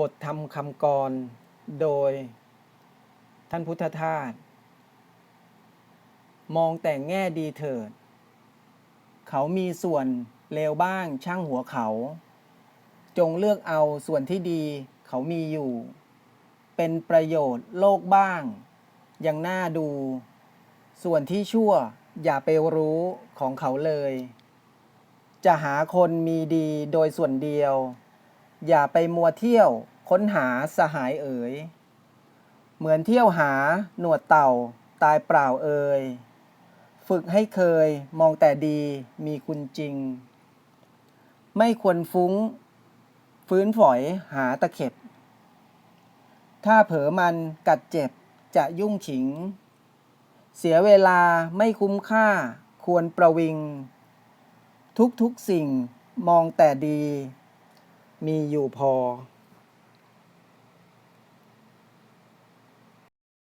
บทธรรมคำกร โดย ท่านพุทธทาส มองแต่แง่ดีเถิด เขามีส่วนเลวบ้างช่างหัวเขา จงเลือกเอาส่วนที่ดีเขามีอยู่ เป็นประโยชน์โลกบ้าง ยังน่าดู ส่วนที่ชั่วอย่าไปรู้ของเขาเลย จะหาคนมีดีโดยส่วนเดียว อย่าไปมัวเที่ยวค้นหาสหายเอ๋ย เหมือนเที่ยวหาหนวดเต่าตายเปล่าเอ่ย ฝึกให้เคยมองแต่ดีมีคุณจริง ไม่ควรฟุ้ง ฟื้นฝอยหาตะเข็บ ถ้าเผลอมันกัดเจ็บจะยุ่งฉิง เสียเวลาไม่คุ้มค่าควรประวิง ทุกๆสิ่งมองแต่ดี มีอยู่พอ